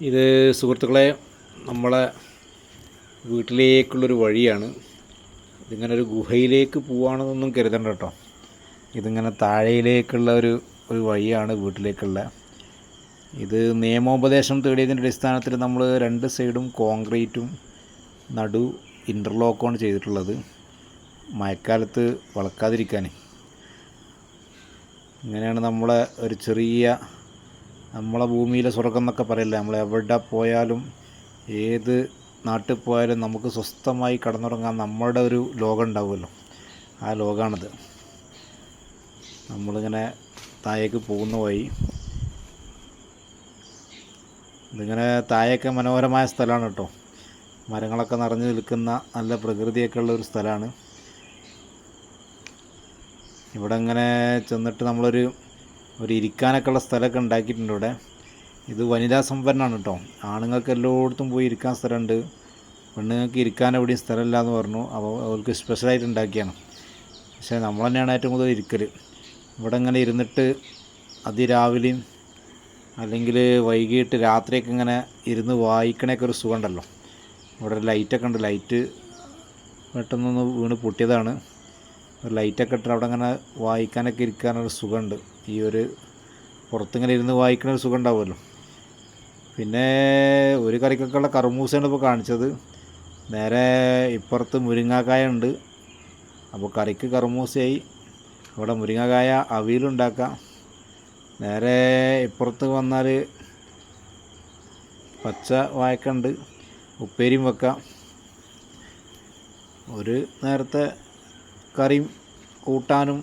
ഇത് സുഹൃത്തുക്കളെ നമ്മളെ വീട്ടിലേക്കുള്ളൊരു വഴിയാണ്. ഇതിങ്ങനെ ഒരു ഗുഹയിലേക്ക് പോവാണെന്നൊന്നും കരുതണ്ട കേട്ടോ. ഇതിങ്ങനെ താഴയിലേക്കുള്ള ഒരു ഒരു വഴിയാണ് വീട്ടിലേക്കുള്ള. ഇത് നിയമോപദേശം തേടിയതിന്റെ അടിസ്ഥാനത്തിൽ നമ്മൾ രണ്ട് സൈഡും കോൺക്രീറ്റും നടു ഇന്റർലോക്കാണ് ചെയ്തിട്ടുള്ളത്. മഴക്കാലത്ത് വളക്കാതിരിക്കാൻ ഇങ്ങനെയാണ് നമ്മളെ ഒരു ചെറിയ നമ്മളെ ഭൂമിയിലെ സ്വർഗം എന്നൊക്കെ പറയില്ല? നമ്മൾ എവിടെ പോയാലും ഏത് നാട്ടിൽ പോയാലും നമുക്ക് സ്വസ്ഥമായി കടന്നുറങ്ങാൻ നമ്മളുടെ ഒരു ലോകം ഉണ്ടാവുമല്ലോ. ആ ലോകമാണിത്. നമ്മളിങ്ങനെ താഴേക്ക് പോകുന്ന വഴി ഇതിങ്ങനെ താഴേക്ക് മനോഹരമായ സ്ഥലമാണ് കേട്ടോ. മരങ്ങളൊക്കെ നിറഞ്ഞു നിൽക്കുന്ന നല്ല പ്രകൃതിയൊക്കെ ഉള്ള ഒരു സ്ഥലമാണ്. ഇവിടെ ഇങ്ങനെ ചെന്നിട്ട് നമ്മളൊരു ഒരു ഇരിക്കാനൊക്കെ ഉള്ള സ്ഥലമൊക്കെ ഉണ്ടാക്കിയിട്ടുണ്ട് ഇവിടെ. ഇത് വനിതാ സംവരണമാണ് കേട്ടോ ആണുങ്ങൾക്ക് എല്ലായിടത്തും പോയി ഇരിക്കാൻ സ്ഥലമുണ്ട്. പെണ്ണുങ്ങൾക്ക് ഇരിക്കാൻ എവിടെയും സ്ഥലമില്ല എന്ന് പറഞ്ഞു. അപ്പോൾ അവർക്ക് സ്പെഷ്യലായിട്ട് ഉണ്ടാക്കിയാണ്. പക്ഷേ നമ്മൾ തന്നെയാണ് ഏറ്റവും കൂടുതൽ ഇരിക്കൽ ഇവിടെ ഇങ്ങനെ ഇരുന്നിട്ട് അതിരാവിലെയും അല്ലെങ്കിൽ വൈകിട്ട് രാത്രിയൊക്കെ ഇങ്ങനെ ഇരുന്ന് വായിക്കണേക്കെ ഒരു സുഖമുണ്ടല്ലോ. ഇവിടെ ലൈറ്റൊക്കെ ഉണ്ട്. ലൈറ്റ് പെട്ടെന്നൊന്ന് വീണ് പൊട്ടിയതാണ്. ഒരു ലൈറ്റൊക്കെ ഇട്ട് അവിടെ അങ്ങനെ വായിക്കാനൊക്കെ ഇരിക്കാനൊരു സുഖമുണ്ട്. ഈ ഒരു പുറത്തിങ്ങനെ ഇരുന്ന് വായിക്കണ ഒരു സുഖം ഉണ്ടാവുമല്ലോ പിന്നെ ഒരു കറിക്കൊക്കെ ഉള്ള കർമൂസയാണ് ഇപ്പോൾ കാണിച്ചത്. നേരെ ഇപ്പുറത്ത് മുരിങ്ങാക്കായ ഉണ്ട്. അപ്പോൾ കറിക്ക് കറുമൂസയായി. അവിടെ മുരിങ്ങാക്കായ അവിയലുണ്ടാക്കാം നേരെ ഇപ്പുറത്ത് വന്നാൽ പച്ച വായക്കുണ്ട് ഉപ്പേരിയും വെക്കാം. ഒരു നേരത്തെ കറിയും കൂട്ടാനും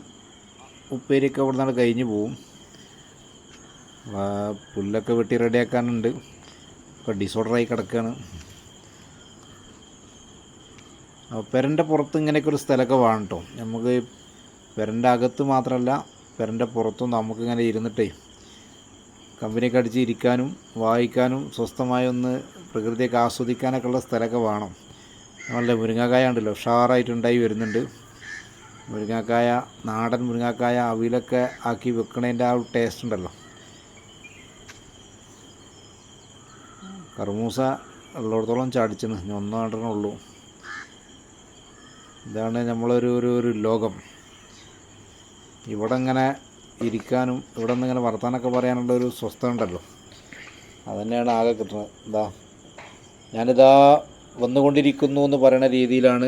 ഉപ്പേരിയൊക്കെ ഇവിടെ നിന്നാണ് കഴിഞ്ഞ് പോവും. പുല്ലൊക്കെ വെട്ടി റെഡിയാക്കാനുണ്ട്. ഇപ്പോൾ ഡിസോർഡറായി കിടക്കുകയാണ് പെരന്റെ പുറത്ത് ഇങ്ങനെയൊക്കെ ഒരു സ്ഥലമൊക്കെ വേണം കേട്ടോ നമുക്ക് പെരന്റെ അകത്ത് മാത്രമല്ല പെരന്റെ പുറത്തും നമുക്കിങ്ങനെ ഇരുന്നിട്ടേ കമ്പനിയൊക്കെ അടിച്ച് ഇരിക്കാനും വായിക്കാനും സ്വസ്ഥമായി ഒന്ന് പ്രകൃതിയൊക്കെ ആസ്വദിക്കാനൊക്കെ ഉള്ള സ്ഥലമൊക്കെ വേണം. നല്ല മുരിങ്ങക്കായ ഉണ്ടല്ലോ ഉഷാറായിട്ടുണ്ടായി വരുന്നുണ്ട്. മുരിങ്ങക്കായ നാടൻ മുരിങ്ങാക്കായ അവിലൊക്കെ ആക്കി വെക്കണതിന്റെ ആ ഒരു ടേസ്റ്റ് ഉണ്ടല്ലോ. കർമൂസ ഉള്ളിടത്തോളം ചാടിച്ചിന് ഇനി ഒന്നോ രണ്ടെണ്ണേ ഉള്ളൂ. ഇതാണ് നമ്മളൊരു ഒരു ഒരു ലോകം. ഇവിടെ ഇങ്ങനെ ഇരിക്കാനും ഇവിടെ നിന്ന് ഇങ്ങനെ വർത്താനൊക്കെ പറയാനുള്ള ഒരു സ്വസ്ഥത ഉണ്ടല്ലോ. അതുതന്നെയാണ് ആകെ കിട്ടുന്നത് ഇതാ ഞാനിതാ വന്നുകൊണ്ടിരിക്കുന്നു എന്ന് പറയുന്ന രീതിയിലാണ്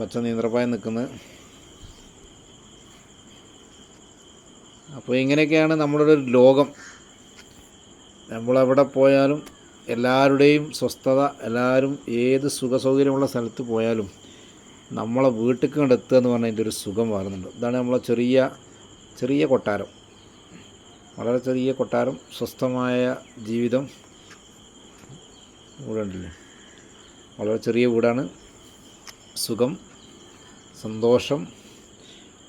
പച്ച നീന്ത്രപ്പായം നിൽക്കുന്നത് അപ്പോൾ ഇങ്ങനെയൊക്കെയാണ് നമ്മുടെ ഒരു ലോകം. നമ്മളെവിടെ പോയാലും എല്ലാവരുടെയും സ്വസ്ഥത എല്ലാവരും ഏത് സുഖസൗകര്യമുള്ള സ്ഥലത്ത് പോയാലും നമ്മളെ വീട്ടിൽ കണ്ട് എത്തുക എന്ന് പറഞ്ഞാൽ ഒരു സുഖം മാറുന്നുണ്ട് ഇതാണ് നമ്മളെ ചെറിയ ചെറിയ കൊട്ടാരം. വളരെ ചെറിയ കൊട്ടാരം സ്വസ്ഥമായ ജീവിതം. ഇവിടെ ഉണ്ടല്ലേ? വളരെ ചെറിയ വീടാണ്. സുഖം സന്തോഷം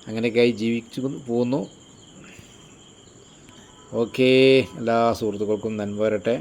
അങ്ങനെയൊക്കെയായി ജീവിച്ചു പോകുന്നു. ഓക്കേ എല്ലാ സുഹൃത്തുക്കൾക്കും നന്മ വരട്ടെ.